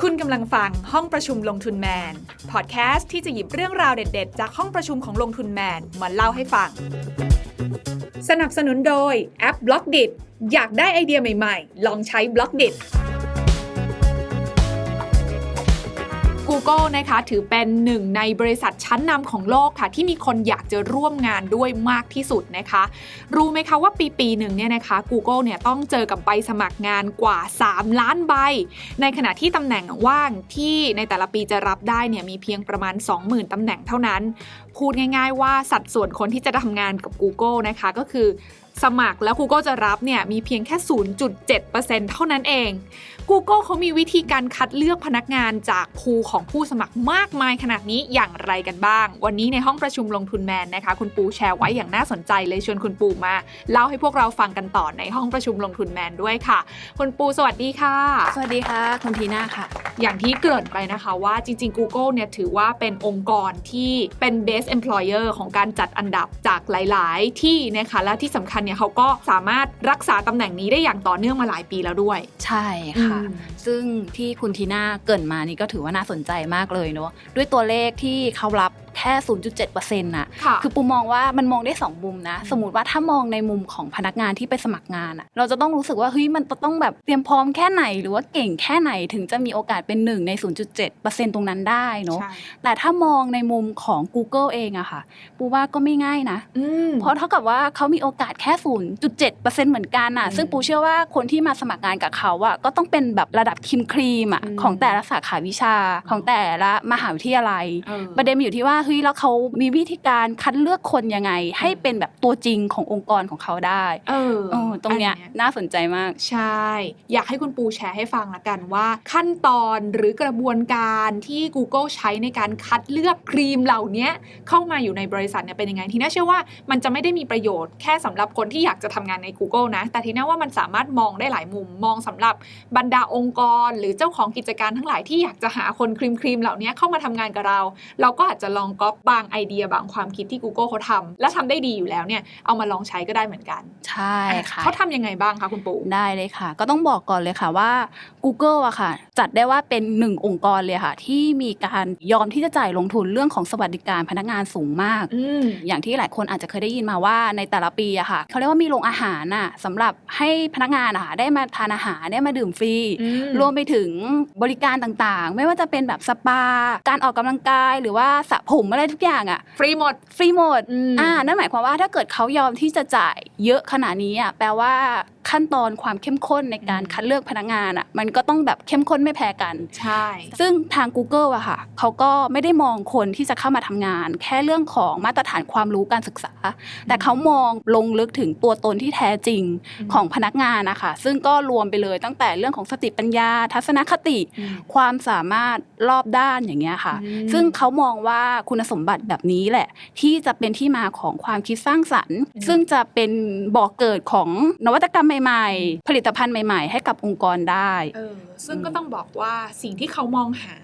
คุณกำลังฟังห้องประชุมลงทุนแมน พอดแคสต์ที่จะหยิบเรื่องราวเด็ดๆ จากห้องประชุมของลงทุนแมนมาเล่าให้ฟัง สนับสนุนโดยแอปบล็อกดิอยากได้ไอเดียใหม่ๆ ลองใช้บล็อกดิ Google นะคะถือเป็นหนึ่งในบริษัทชั้นนำของโลกค่ะ ที่มีคนอยากจะร่วมงานด้วยมากที่สุดนะคะ รู้ไหมคะว่าปีปีหนึ่งเนี่ยนะคะ Google เนี่ยต้องเจอกับใบสมัครงานกว่า 3 ล้านใบ ในขณะที่ตำแหน่งว่างที่ในแต่ละปีจะรับได้เนี่ยมีเพียงประมาณ 20,000ตำแหน่งเท่านั้น พูดง่าย ๆ ว่าสัดส่วนคนที่จะทำงานกับ Google นะคะก็คือ สมัครแล้ว Google จะรับเนี่ยมีเพียงแค่ 0.7%เท่านั้นเอง Google เขามีวิธีการคัดเลือกพนักงานจากภูของผู้สมัครมากมายขนาดนี้อย่างไรกันบ้าง วันนี้ในห้องประชุมลงทุนแมนนะคะ คุณปูแชร์ไว้อย่างน่าสนใจเลยชวนคุณปูมา เล่าให้พวกเราฟังกันต่อในห้องประชุมลงทุนแมนด้วยค่ะ คุณปูสวัสดีค่ะ สวัสดีค่ะ คุณทีน่าค่ะ อย่างที่เกริ่นไปนะคะว่าจริง ๆ Google เนี่ยถือว่าเป็นองค์กรที่เป็น best employer ของการจัดอันดับจากหลาย ๆ ที่นะคะและที่สำคัญเนี่ยเขาก็สามารถรักษาตำแหน่งนี้ได้อย่างต่อเนื่องมาหลายปีแล้วด้วย ใช่ค่ะอืมซึ่งที่คุณทีน่าเกรินมานี่ก็ถือว่าน่าสนใจมากเลยเนาะด้วยตัวเลขที่เขารับ แค่ 0.7%น่ะค่ะคือปูมองว่ามันมองได้ 2 มุมนะ สมมติว่าถ้ามองในมุมของพนักงานที่ไปสมัครงานอะเราจะต้องรู้สึกว่าเฮ้ยมันต้องแบบเตรียมพร้อมแค่ไหน หรือว่าเก่งแค่ไหนถึงจะมีโอกาสเป็นหนึ่งใน 0.7%ตรงนั้นได้เนาะใช่แต่ถ้ามองในมุมของ Google เองอะค่ะ ปูว่าก็ไม่ง่ายนะอืมเพราะเท่ากับว่าเขามีโอกาสแค่ 0.7%เหมือนกันน่ะอืมซึ่งปูเชื่อว่าคนที่มาสมัครงานกับเขาอะก็ต้องเป็นแบบระดับครีมครีมอะอืมของแต่ละสาขาวิชาของแต่ละมหาวิทยาลัยเออประเด็นมันอยู่ที่ว่าเฮ้ยแล้วเขามีวิธีการคัดเลือกคนยังไง ให้เป็นแบบตัวจริงขององค์กรของเขาได้เออเออตรงเนี้ยอัน่าสนใจมากใช่ อยากให้คุณปูแชร์ให้ฟังละกันว่า ขั้นตอนหรือกระบวนการที่ Google ใช้ในการคัดเลือกครีมเหล่านี้เข้ามาอยู่ในบริษัทเนี่ยเป็นยังไงทีน่าเชื่อว่ามันจะไม่ได้มีประโยชน์แค่สำหรับคนที่อยากจะทำงานใน Google นะ แต่ทีน่าว่ามันสามารถมองได้หลายมุมมองสำหรับบรรดาองค์กร หรือเจ้าของกิจการทั้งหลายที่อยากจะหาคนครีมครีมๆเหล่านี้เข้ามาทำงานกับเรา เราก็อาจจะลองก๊อปบางไอเดียบางความคิดที่ Google เขาทำและทำได้ดีอยู่แล้วเนี่ยเอามาลองใช้ก็ได้เหมือนกัน ใช่ค่ะเขาทำยังไงบ้างคะคุณปูได้เลยค่ะ ก็ต้องบอกก่อนเลยค่ะว่า Google อะค่ะ จัดได้ว่าเป็นหนึ่งองค์กรเลยค่ะ ที่มีการยอมที่จะจ่ายลงทุนเรื่องของสวัสดิการพนักงานสูงมากอืมอย่างที่หลายคนอาจจะเคยได้ยินมาว่าในแต่ละปีอะค่ะเขาเรียกว่ามีโรงอาหารน่ะสำหรับให้พนักงานอะค่ะได้มาทานอาหารได้มาดื่มฟรีอืมรวมไปถึงบริการต่างๆ ไม่ว่าจะเป็นแบบสปา การออกกำลังกายหรือว่าสระผมอะไรทุกอย่างอะฟรีหมดฟรีหมดอืมอ่านั่นหมายความว่าถ้าเกิดเขายอมที่จะจ่ายเยอะขนาดนี้อะแปลว่า ขั้นตอนความเข้มข้นในการอืมคัดเลือกพนักงานอะมันก็ต้องแบบเข้มข้นไม่แพ้กัน ใช่ ซึ่งทาง Google อะค่ะเขาก็ไม่ได้มองคนที่จะเข้ามาทำงาน แค่เรื่องของมาตรฐานความรู้การศึกษา แต่เขามองลงลึกถึงตัวตนที่แท้จริงอืมของพนักงานนะคะซึ่งก็รวมไปเลยตั้งแต่เรื่องของสติปัญญา ทัศนคติอืมความสามารถรอบด้านอย่างเงี้ยค่ะอืมซึ่งเขามองว่าคุณสมบัติแบบนี้แหละ ที่จะเป็นที่มาของความคิดสร้างสรรค์ ซึ่งจะเป็นบ่อกเกิดของนวัตกรรมใหม่ๆ ผลิตภัณฑ์ใหม่ ๆ ให้กับองค์กรได้เออซึ่งก็ต้องบอกว่าสิ่งที่เขามองหา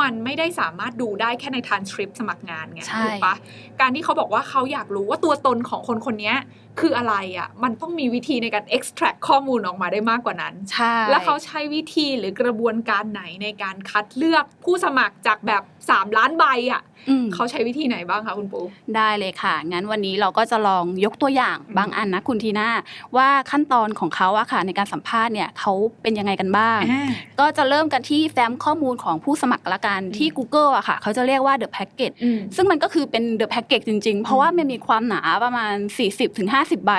มันไม่ได้สามารถดูได้แค่ในทานสคริปสมัครงานไงใช่ถูกปะการที่เขาบอกว่าเขาอยากรู้ว่าตัวตนของคนคนนี้ คืออะไรอะมันต้องมีวิธีในการ extract ข้อมูลออกมาได้มากกว่านั้น ใช่ แล้วเขาใช้วิธีหรือกระบวนการไหนในการคัดเลือกผู้สมัครจากแบบ 3 ล้านใบอะอืมเขาใช้วิธีไหนบ้างคะคุณปูได้เลยค่ะ งั้นวันนี้เราก็จะลองยกตัวอย่างอืมบางอันนะคุณทีน่าว่าขั้นตอนของเขาอะค่ะในการสัมภาษณ์เนี่ยเขาเป็นยังไงกันบ้างอ่าก็จะเริ่มกันที่แฟ้มข้อมูลของผู้สมัครละกันที่ Google อะค่ะเขาจะเรียกว่า the package อืมซึ่งมันก็คือเป็น the package จริง ๆ เพราะว่ามันมีความหนาประมาณ 40-50ใบ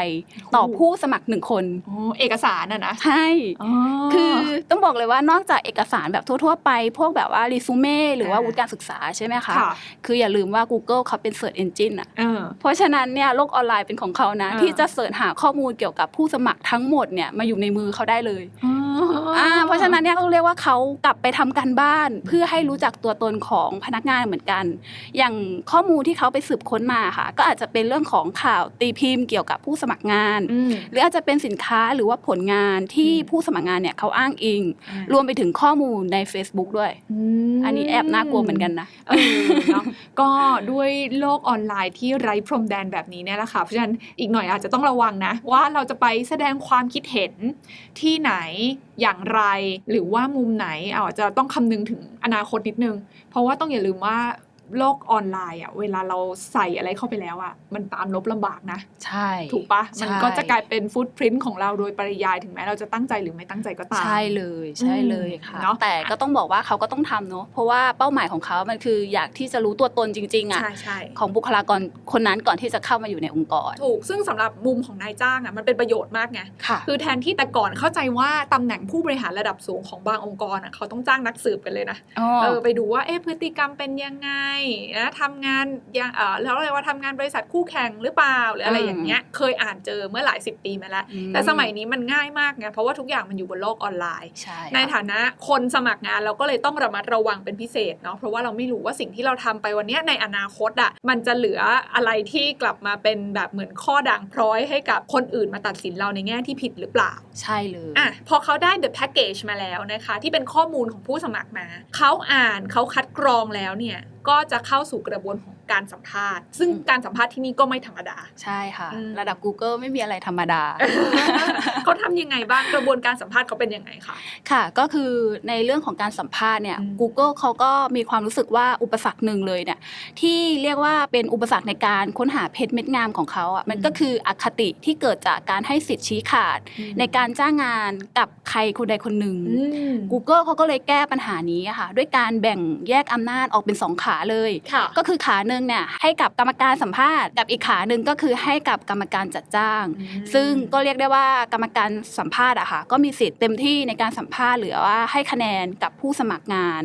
ต่อผู้สมัครหนึ่งคนอ๋อเอกสารน่ะนะใช่อ๋อคือต้องบอกเลยว่านอกจากเอกสารแบบทั่ว ๆ ไป พวกแบบว่ารีซูเม่หรือว่าอ่าวุฒิการศึกษาใช่ไหมคะค่ะคืออย่าลืมว่า Google เขาเป็น Search Engine อะเออเพราะฉะนั้นเนี่ยโลกออนไลน์เป็นของเขานะอ่าที่จะเสิร์ชหาข้อมูลเกี่ยวกับผู้สมัครทั้งหมดเนี่ยมาอยู่ในมือเขาได้เลย อ่าเพราะฉะนั้นเนี่ยต้องเรียกว่าเขากลับไปทำการบ้าน เพื่อให้รู้จักตัวตนของพนักงานเหมือนกัน อย่างข้อมูลที่เขาไปสืบค้นมาค่ะ ก็อาจจะเป็นเรื่องของข่าวตีพิมพ์เกี่ยวกับผู้สมัครงานอืมหรืออาจจะเป็นสินค้าหรือว่าผลงานที่อืมผู้สมัครงานเนี่ยเขาอ้างอิงอ่ารวมไปถึงข้อมูลใน Facebook ด้วยมอันนี้แอบน่ากลัวเหมือนกันนะเออเนาะก็ด้วยโลกออนไลน์ที่ไร้พรมแดนแบบนี้เนี่ยแหละค่ะเพราะฉะนั้นอีกหน่อยอาจจะต้องระวังนะ ว่าเราจะไปแสดงความคิดเห็นที่ไหน อย่างไร หรือว่ามุมไหนอาจจะต้องคำนึงถึงอนาคตนิดนึง เพราะว่าต้องอย่าลืมว่า โลกออนไลน์อะเวลาเราใส่อะไรเข้าไปแล้วอะมันตามลบลำบากนะ ใช่ ถูกปะมันใช่ก็จะกลายเป็นฟุตพิ้นของเราโดยปริยายถึงแม้เราจะตั้งใจหรือไม่ตั้งใจก็ตาม ใช่เลยใช่เลยค่ะเนอะแต่ก็ต้องบอกว่าเขาก็ต้องทำเนาะเพราะว่าเป้าหมายของเขามันคืออยากที่จะรู้ตัวตนจริง ๆอะใช่ใช่ของบุคลากรคนนั้นก่อนที่จะเข้ามาอยู่ในองค์กร ถูกซึ่งสำหรับมุมของนายจ้างอะมันเป็นประโยชน์มากไงค่ะคือแทนที่แต่ก่อนเข้าใจว่าตำแหน่งผู้บริหารระดับสูงของบางองค์กรอะเขาต้องจ้างนักสืบกันเลยนะเออไปดูว่าเอ๊ะพฤติกรรมเป็นยังไงนะทำงานยังเออแล้วเรียกว่าทำงานบริษัทคู่แข่งหรือเปล่าหรืออะไรอืมอย่างเงี้ยเคยอ่านเจอเมื่อหลายสิบปีมาแล้วอืมแต่สมัยนี้มันง่ายมากไงเพราะว่าทุกอย่างมันอยู่บนโลกออนไลน์ใช่ในฐานะคนสมัครงานเราก็เลยต้องระมัดระวังเป็นพิเศษเนาะเพราะว่าเราไม่รู้ว่าสิ่งที่เราทำไปวันเนี้ยในอนาคตอะมันจะเหลืออะไรที่กลับมาเป็นแบบเหมือนข้อด่างพร้อยให้กับคนอื่นมาตัดสินเราในแง่ที่ผิดหรือเปล่า ใช่เลยอะพอเขาได้ the package มาแล้วนะคะ ที่เป็นข้อมูลของผู้สมัครมา เขาอ่านเขาคัดกรองแล้วเนี่ย ก็จะเข้าสู่กระบวนของ การสัมภาษณ์ ซึ่งอืมการสัมภาษณ์ที่นี่ก็ไม่ธรรมดา ใช่ค่ะอืมระดับ Google ไม่มีอะไรธรรมดา เขาทำยังไงบ้างกระบวนการสัมภาษณ์เขาเป็นยังไงคะค่ะ ก็คือในเรื่องของการสัมภาษณ์เนี่ยอืม Google เขาก็มีความรู้สึกว่าอุปสรรคหนึ่งเลยเนี่ยที่เรียกว่าเป็นอุปสรรคในการค้นหาเพชรเม็ดงามของเขาอะมันก็คืออคติที่เกิดจากการให้สิทธิ์ชี้ขาด ในการจ้างงานกับใครคนใดคนหนึ่งอืม Google เขาก็เลยแก้ปัญหานี้อะค่ะ ด้วยการแบ่งแยกอำนาจออกเป็นสองขาเลยค่ะก็คือขาหนึ่งเนี่ยให้กับกรรมการสัมภาษณ์กับอีกขาหนึ่งก็คือให้กับกรรมการจัดจ้างอืมซึ่งก็เรียกได้ว่ากรรมการสัมภาษณ์อะค่ะก็มีสิทธิ์เต็มที่ในการสัมภาษณ์หรือว่าให้คะแนนกับผู้สมัครงาน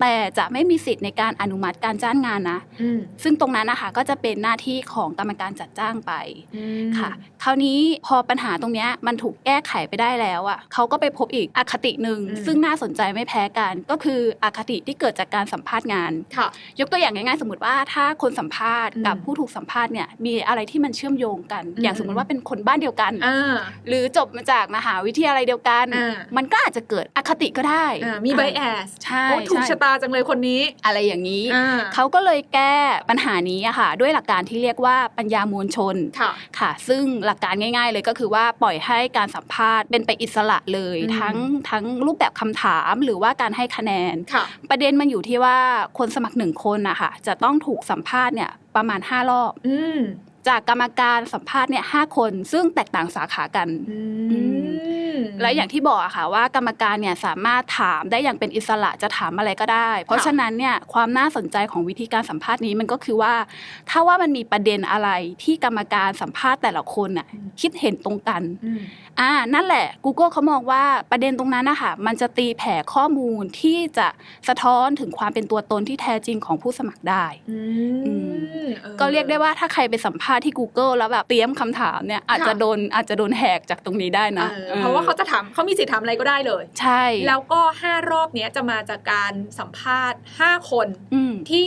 แต่จะไม่มีสิทธิ์ในการอนุมัติการจ้างงานนะอืมซึ่งตรงนั้นนะคะก็จะเป็นหน้าที่ของกรรมการจัดจ้างไปอืมค่ะ คราวนี้พอปัญหาตรงเนี้ยมันถูกแก้ไขไปได้แล้วอะเขาก็ไปพบอีกอคติหนึ่งอืมซึ่งน่าสนใจไม่แพ้กันก็คืออคติที่เกิดจากการสัมภาษณ์งานค่ะยกตัวอย่างง่ายๆสมมติว่าถ้าคนสัมภาษณ์กับอืมผู้ถูกสัมภาษณ์เนี่ยมีอะไรที่มันเชื่อมโยงกันอืมอย่างสมมติว่าเป็นคนบ้านเดียวกันอ่าหรือจบมาจากมหาวิทยาลัยเดียวกันอ่ามันก็อาจจะเกิดอคติก็ได้อ่ามีไบแอสใช่โอ้ถูกใช่ชะตาจังเลยคนนี้อะไรอย่างนี้อ่าเขาก็เลยแก้ปัญหานี้อะค่ะ ด้วยหลักการที่เรียกว่าปัญญามวลชนค่ะค่ะ ซึ่งหลักการง่าย ๆ เลยก็คือว่าปล่อยให้การสัมภาษณ์เป็นไปอิสระเลยอืมทั้งทั้งรูปแบบคำถามหรือว่าการให้คะแนนค่ะประเด็นมันอยู่ที่ว่าคนสมัครหนึ่งคนนะคะจะต้องถูกสัมภาษณ์เนี่ยประมาณห้ารอบ จากกรรมการสัมภาษณ์เนี่ยหคน ซึ่งแตกต่างสาขากันอืมและอย่างที่บอกอะค่ะว่ากรรมการเนี่ยสามารถถามได้อย่างเป็นอิสระจะถามอะไรก็ได้ เพราะค่ะฉะนั้นเนี่ยความน่าสนใจของวิธีการสัมภาษณ์นี้มันก็คือว่า ถ้าว่ามันมีประเด็นอะไรที่กรรมการสัมภาษณ์แต่ละคนน่ะคิดเห็นตรงกันอืมอ่านั่นแหละ Google เขามองว่าประเด็นตรงนั้นนะคะมันจะตีแผ่ข้อมูลที่จะสะท้อนถึงความเป็นตัวตนที่แท้จริงของผู้สมัครได้อืมออก็เรียกได้ว่าถ้าใครไปสัมภาษณ์ที่ Google แล้วแบบเตรียมคำถามเนี่ยอาจจะค่ะโดนอาจจะโดนแหกจากตรงนี้ได้นะเออออเพราะว่าเขาจะถามเขามีสิทธิ์ถามอะไรก็ได้เลย ใช่ แล้วก็ 5 รอบเนี้ยจะมาจากการสัมภาษณ์ 5 คนอืมที่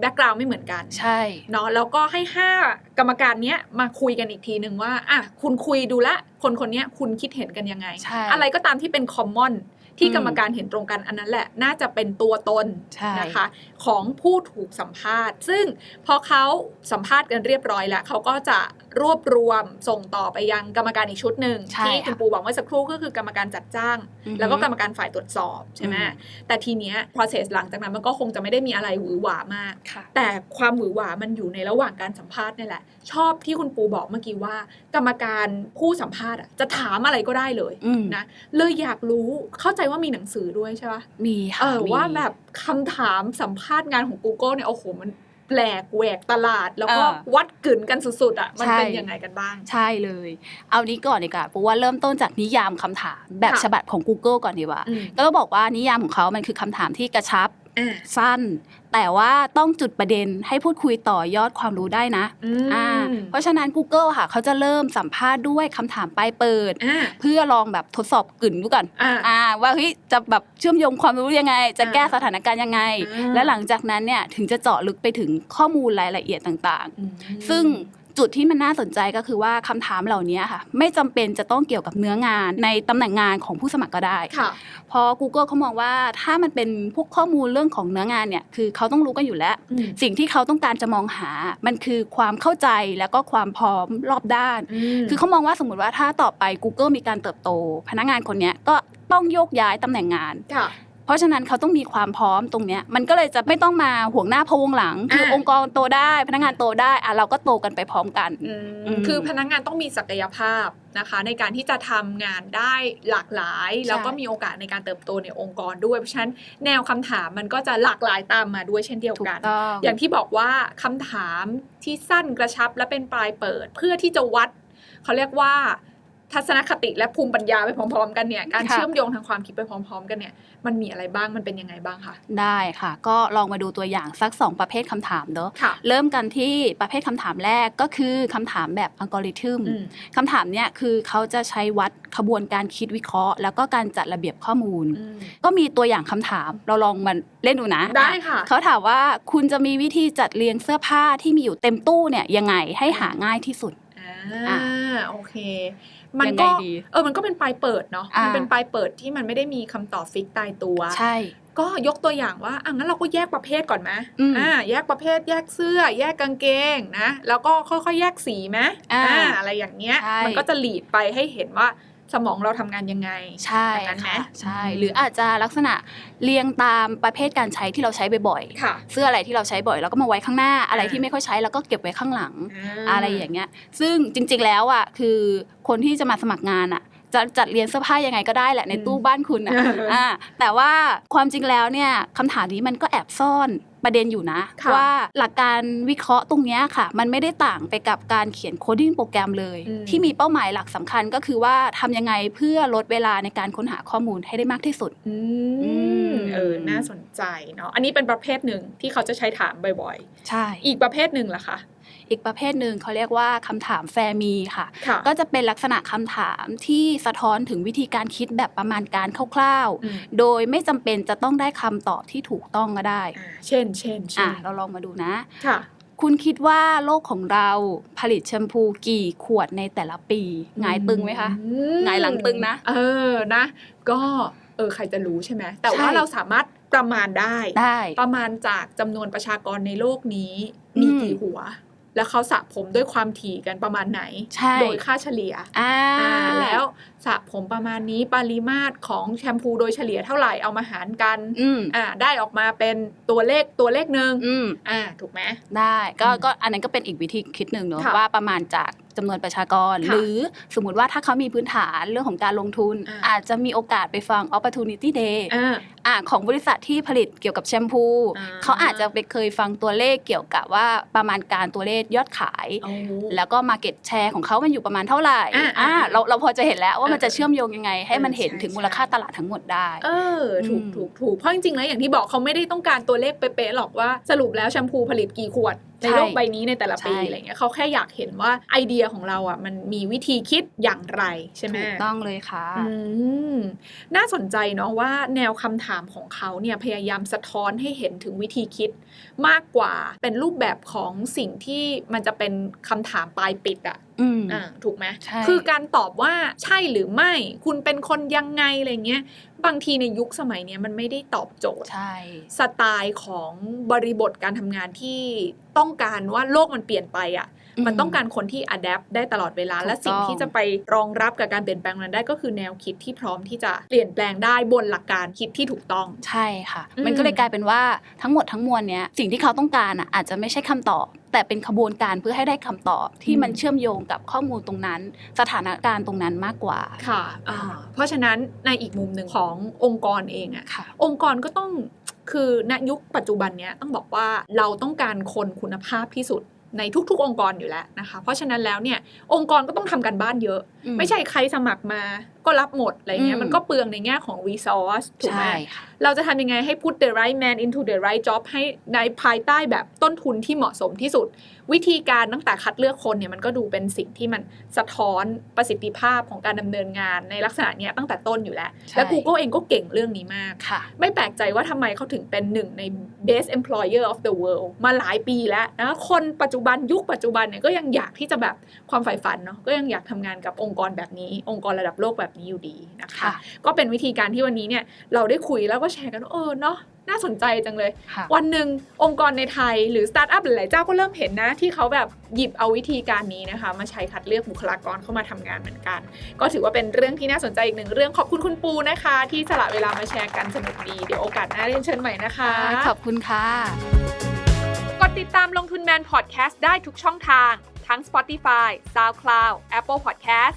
แบ็กกราวด์ไม่เหมือนกัน ใช่เนาะแล้วก็ให้ 5 กรรมการเนี้ยมาคุยกันอีกทีหนึ่งว่าอะคุณคุยดูละ คนคนเนี้ยคุณคิดเห็นกันยังไงใช่อะไรก็ตามที่เป็นคอมมอนที่อืมกรรมการเห็นตรงกันอันนั้นแหละ น่าจะเป็นตัวตนใช่นะคะ ของผู้ถูกสัมภาษณ์ ซึ่งพอเขาสัมภาษณ์กันเรียบร้อยแล้วเขาก็จะรวบรวมส่งต่อไปยังกรรมการอีกชุดหนึ่งใช่ที่คุณค่ะปูบอกเมื่อสักครู่ก็คือกรรมการจัดจ้างอือฮึแล้วก็กรรมการฝ่ายตรวจสอบใช่ไหมอืมแต่ทีเนี้ย process หลังจากนั้นมันก็คงจะไม่ได้มีอะไรหวือหวามากค่ะแต่ความหวือหวามันอยู่ในระหว่างการสัมภาษณ์นี่แหละ ชอบที่คุณปูบอกเมื่อกี้ว่า กรรมการผู้สัมภาษณ์อะจะถามอะไรก็ได้เลยอืมนะเลยอยากรู้เข้าใจว่ามีหนังสือด้วยใช่ปะมีค่ะเออมีว่าแบบคำถามสัมภาษณ์งานของ Google เนี่ยโอ้โหมันแปลกแหวกตลาด แล้วก็อ่าวัดกึ่นกันสุดๆอะมันใช่เป็นยังไงกันบ้าง ใช่เลย เอานี้ก่อนดีกว่าเพราะว่าเริ่มต้นจากนิยามคำถามแบบค่ะฉบับของ Google ก่อนดีกว่าอืมก็ต้องบอกว่านิยามของเขามันคือคำถามที่กระชับอ่า สั้น แต่ว่าต้องจุดประเด็นให้พูดคุยต่อยอดความรู้ได้นะอืมอ่าเพราะฉะนั้น Google ค่ะ เขาจะเริ่มสัมภาษณ์ด้วยคำถามปลายเปิดอ่าเพื่อลองแบบทดสอบกึ่นดูก่อนอ่าอ่าว่าเฮ้ยจะแบบเชื่อมโยงความรู้ยังไง จะอ่าแก้สถานการณ์ยังไงอ่าและหลังจากนั้นเนี่ยถึงจะเจาะลึกไปถึงข้อมูลรายละเอียดต่างอืมๆซึ่ง จุดที่มันน่าสนใจก็คือว่าคำถามเหล่านี้ค่ะ ไม่จำเป็นจะต้องเกี่ยวกับเนื้องานในตำแหน่งงานของผู้สมัครก็ได้ค่ะเพอ Google เขามองว่าถ้ามันเป็นพวกข้อมูลเรื่องของเนื้องานเนี่ยคือเขาต้องรู้กันอยู่แล้วอืมสิ่งที่เขาต้องการจะมองหา มันคือความเข้าใจแล้วก็ความพร้อมรอบด้านมคือเขามองว่าสมมติว่าถ้าต่อไป Google มีการเติบโต พนักงานคนเนี้ยก็ต้องโยกย้ายตำแหน่งงานค่ะเพ ราะฉะนั้นเขาต้องมีความพร้อมตรงเนี้ยมันก็เลยจะไม่ต้องมาห่วงหน้าพะวงหลัง คืออ่าองค์กรโตได้พนักงานโตได้อะเราก็โตกันไปพร้อมกันอืมอืมคือพนักงานต้องมีศักยภาพนะคะ ในการที่จะทำงานได้หลากหลาย แล้วก็มีโอกาสในการเติบโตในองค์กรด้วยเพราะฉะนั้นแนวคำถามมันก็จะหลากหลายตามมาด้วยเช่นเดียวถูกักนต้องอย่างที่บอกว่าคำถามที่สั้นกระชับและเป็นปลายเปิด เพื่อที่จะวัดเขาเรียกว่า ทัศนคติและภูมิปัญญาไปพร้อม ๆ กันเนี่ยการค่ะเชื่อมโยงทางความคิดไปพร้อม ๆ กันเนี่ยมันมีอะไรบ้างมันเป็นยังไงบ้างคะได้ค่ะ ก็ลองมาดูตัวอย่างสัก 2 ประเภทคำถามเนอะค่ะเริ่มกันที่ประเภทคำถามแรกก็คือคำถามแบบอัลกอริทึมอืมคำถามเนี่ยคือเขาจะใช้วัดขบวนการคิดวิเคราะห์ แล้วก็การจัดระเบียบข้อมูลอืมก็มีตัวอย่างคำถามเราลองมาเล่นดูนะได้ค่ะเขาถามว่าคุณจะมีวิธีจัดเรียงเสื้อผ้าที่มีอยู่เต็มตู้เนี่ยยังไงให้หาง่ายที่สุดอ่าอะ โอเค มันยังไงก็ดีเออมันก็เป็นปลายเปิดเนาะอ่ามัมันเป็นปลายเปิดที่มันไม่ได้มีคำตอบฟิกตายตัว ใช่ ก็ยกตัวอย่างว่าอะงั้นเราก็แยกประเภทก่อนไหมอืมอ่าแยกประเภทแยกเสื้อ แยกกางเกงนะ แล้วก็ค่อยๆแยกสีไหมอ่าอะไรอย่างเงี้ยใช่มันก็จะหลีดไปให้เห็นว่า สมองเราทำงานยังไง ใช่แบบนั้นไหมค่ะใช่อืมหรืออาจจะลักษณะเรียงตามประเภทการใช้ที่เราใช้บ่อยๆค่ะเสื้ออะไรที่เราใช้บ่อยเราก็มาไว้ข้างหน้าอะไรอ่าที่ไม่ค่อยใช้เราก็เก็บไว้ข้างหลังาอะไรอย่างเงี้ย ซึ่งจริง ๆแล้วอะคือคนที่จะมาสมัครงานอะจะจัดเรียนเสื้อผ้ายังไงก็ได้แหละในอืมตู้บ้านคุณอะเอออ่อ่าแต่ว่าความจริงแล้วเนี่ยคำถามนี้มันก็แอบซ่อน ประเด็นอยู่นะค่ะว่าหลักการวิเคราะห์ตรงเนี้ยค่ะ มันไม่ได้ต่างไปกับการเขียนโคดิ้งโปรแกรมเลยอืมที่มีเป้าหมายหลักสำคัญก็คือว่าทำยังไงเพื่อลดเวลาในการค้นหาข้อมูลให้ได้มากที่สุดอือืมมเออน่าสนใจเนาะอันนี้เป็นประเภทหนึ่งที่เขาจะใช้ถามบ่อยใช่ๆอีกประเภทหนึ่งล่ะคะ อีกประเภทหนึ่งเขาเรียกว่าคำถามแฟร์มีค่ะค่ะ ก็จะเป็นลักษณะคำถามที่สะท้อนถึงวิธีการคิดแบบประมาณการคร่าวอืมๆโดยไม่จำเป็นจะต้องได้คำตอบที่ถูกต้องก็ได้อ่าเช่น เช่นเช่อะนเราลองมาดูนะค่ะคุณคิดว่าโลกของเราผลิตแชมพูกี่ขวดในแต่ละปีหงายตึงไหมคะอืมหงายหลังตึงนะ เออนะ ก็เออใครจะรู้ใช่ไหมแต่ว่าใช่เราสามารถประมาณได้ได้ ประมาณจากจำนวนประชากรในโลกนี้มีอืมกี่หัว แล้วเขาสระผมด้วยความถี่กันประมาณไหนใช่โดยค่าเฉลี่ยอ่าอ่าแล้วสระผมประมาณนี้ปริมาตรของแชมพูโดยเฉลี่ยเท่าไหร่เอามาหารกันอืมอ่าได้ออกมาเป็นตัวเลขตัวเลขหนึ่งอืมอ่าถูกไหมได้ก็อืมก็อันนั้นก็เป็นอีกวิธีคิดหนึ่งเนอะค่ะว่าประมาณจาก จำนวนประชากรค่ะหรือสมมติว่าถ้าเขามีพื้นฐานเรื่องของการลงทุนอ่าอาจจะมีโอกาสไปฟัง opportunity day อ่าอะของบริษัทที่ผลิตเกี่ยวกับแชมพูอ่าเขาอาจจะไปเคยฟังตัวเลขเกี่ยวกับว่าประมาณการตัวเลขยอดขายโอ้แล้วก็ Market Share ของเขามันอยู่ประมาณเท่าไหร่อ่าอ่าอ่าเราเราพอจะเห็นแล้วว่ามันเออจะเชื่อมโยงยังไง ให้มันเออเห็นใช่ถึงมูลค่าใช่ตลาดทั้งหมดได้ เออถูกอืมถูกถูกเพราะจริงๆแล้วอย่างที่บอกเขาไม่ได้ต้องการตัวเลขเป๊ะๆหรอกว่าสรุปแล้วแชมพูผลิตกี่ขวด ในโลกใบนี้ในแต่ละปีใช่อะไรเงี้ยเขาแค่อยากเห็นว่าไอเดียของเราอะมันมีวิธีคิดอย่างไรใช่ไหมถูกต้องเลยค่ะอืมน่าสนใจเนาะว่าแนวคำถามของเขาเนี่ยพยายามสะท้อนให้เห็นถึงวิธีคิด มากกว่าเป็นรูปแบบของสิ่งที่มันจะเป็นคำถามปลายปิดอะ อืมอ่าถูกไหมใช่ คือการตอบว่าใช่หรือไม่ คุณเป็นคนยังไงอะไรเงี้ย บางทีในยุคสมัยเนี้ยมันไม่ได้ตอบโจทย์ ใช่ สไตล์ของบริบทการทำงานที่ต้องการว่าโลกมันเปลี่ยนไปอะ่ะ มันต้องการคนที่อัดแอปได้ตลอดเวลา ถูกและสิ่งต้องที่จะไปรองรับกับการเปลี่ยนแปลงนั้นได้ก็คือแนวคิดที่พร้อมที่จะเปลี่ยนแปลงได้บนหลักการคิดที่ถูกต้อง ใช่ค่ะ อืม มันก็เลยกลายเป็นว่าทั้งหมดทั้งมวลเนี้ยสิ่งที่เขาต้องการอะอาจจะไม่ใช่คำตอบ แต่เป็นขบวนการเพื่อให้ได้คำตอบที่มันเชื่อมโยงกับข้อมูลตรงนั้น สถานการณ์ตรงนั้นมากกว่าค่ะอ่าเพราะฉะนั้นในอีกมุมหนึ่งขององค์กรเองอะค่ะ องค์กรก็ต้องคือณยุคปัจจุบันเนี้ยต้องบอกว่าเราต้องการคนคุณภาพที่สุดในทุกๆ องค์กรอยู่แล้วนะคะ เพราะฉะนั้นแล้วเนี่ยองค์กรก็ต้องทำกันบ้านเยอะอืมไม่ใช่ใครสมัครมาก็รับหมดอะไรเงี้ยอืมมันก็เปลืองในแง่ของ resource ถูกไหมใช่ค่ะเราจะทำยังไงให้ put the right man into the right job ให้ในภายใต้แบบต้นทุนที่เหมาะสมที่สุด วิธีการตั้งแต่คัดเลือกคนเนี่ยมันก็ดูเป็นสิ่งที่มันสะท้อนประสิทธิภาพของการดำเนินงานในลักษณะเนี้ยตั้งแต่ต้นอยู่แล้วใช่และ Google เองก็เก่งเรื่องนี้มากค่ะไม่แปลกใจว่าทำไมเขาถึงเป็นหนึ่งใน best employer of the world มาหลายปีแล้วนะคนปัจจุบันยุคปัจจุบันเนี่ยก็ยังอยากที่จะแบบความใฝ่ฝันเนาะก็ยังอยากทำงานกับองค์กรแบบนี้ องค์กรระดับโลกแบบนี้อยู่ดีนะคะค่ะก็เป็นวิธีการที่วันนี้เนี่ยเราได้คุยแล้วก็แชร์กันว่าเออเนาะน่าสนใจจังเลยค่ะวันหนึ่งองค์กรในไทยหรือสตาร์ทอัพหลายๆเจ้าก็เริ่มเห็นนะ ที่เขาแบบหยิบเอาวิธีการนี้นะคะ มาใช้คัดเลือกบุคลากรเข้ามาทำงานเหมือนกัน ก็ถือว่าเป็นเรื่องที่น่าสนใจอีกหนึ่งเรื่องขอบคุณคุณปูนะคะ ที่สละเวลามาแชร์กันสนุกดี เดี๋ยวโอกาสหน้าเรียนเชิญใหม่นะคะ ขอบคุณค่ะ กดติดตามลงทุนแมนพอดแคสต์ได้ทุกช่องทาง ทั้ง Spotify, SoundCloud, Apple Podcast,